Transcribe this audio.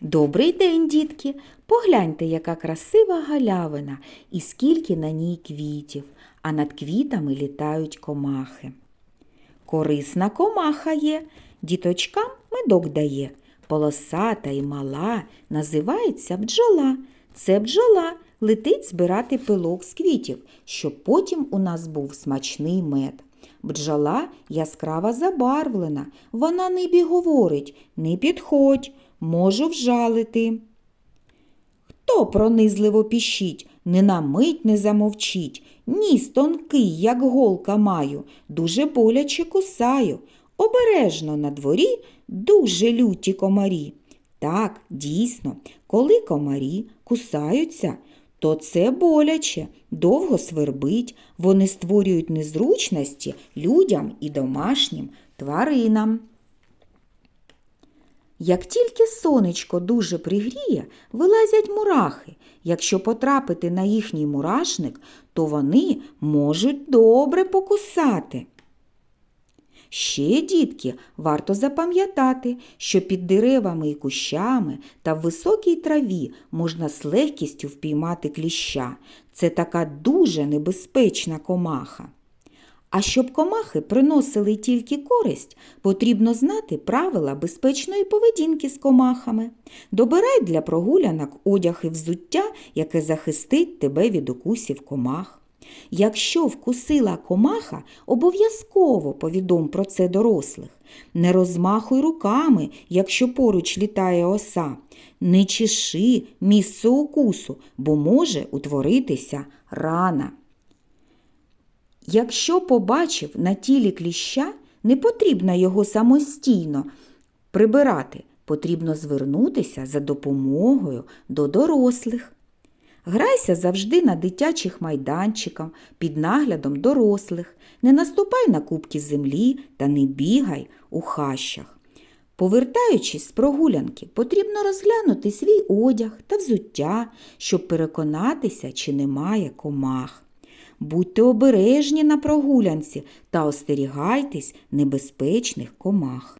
Добрий день, дітки! Погляньте, яка красива галявина і скільки на ній квітів, а над квітами літають комахи. Корисна комаха є, діточкам медок дає. Полосата і мала називається бджола. Це бджола летить збирати пилок з квітів, щоб потім у нас був смачний мед. Бджола яскраво забарвлена, вона небі говорить не підходь, можу вжалити. Хто пронизливо піщить, не на мить не замовчить, ніс тонкий, як голка маю, дуже боляче кусаю. Обережно на дворі дуже люті комарі. Так, дійсно, коли комарі кусаються, то це боляче, довго свербить, вони створюють незручності людям і домашнім тваринам. Як тільки сонечко дуже пригріє, вилазять мурахи. Якщо потрапити на їхній мурашник, то вони можуть добре покусати. Ще, дітки, варто запам'ятати, що під деревами і кущами та в високій траві можна з легкістю впіймати кліща. Це така дуже небезпечна комаха. А щоб комахи приносили тільки користь, потрібно знати правила безпечної поведінки з комахами. Добирай для прогулянок одяг і взуття, яке захистить тебе від укусів комах. Якщо вкусила комаха, обов'язково повідом про це дорослих. Не розмахуй руками, якщо поруч літає оса. Не чеши місце укусу, бо може утворитися рана. Якщо побачив на тілі кліща, не потрібно його самостійно прибирати, потрібно звернутися за допомогою до дорослих. Грайся завжди на дитячих майданчиках під наглядом дорослих, не наступай на кубки землі та не бігай у хащах. Повертаючись з прогулянки, потрібно розглянути свій одяг та взуття, щоб переконатися, чи немає комах. Будьте обережні на прогулянці та остерігайтесь небезпечних комах.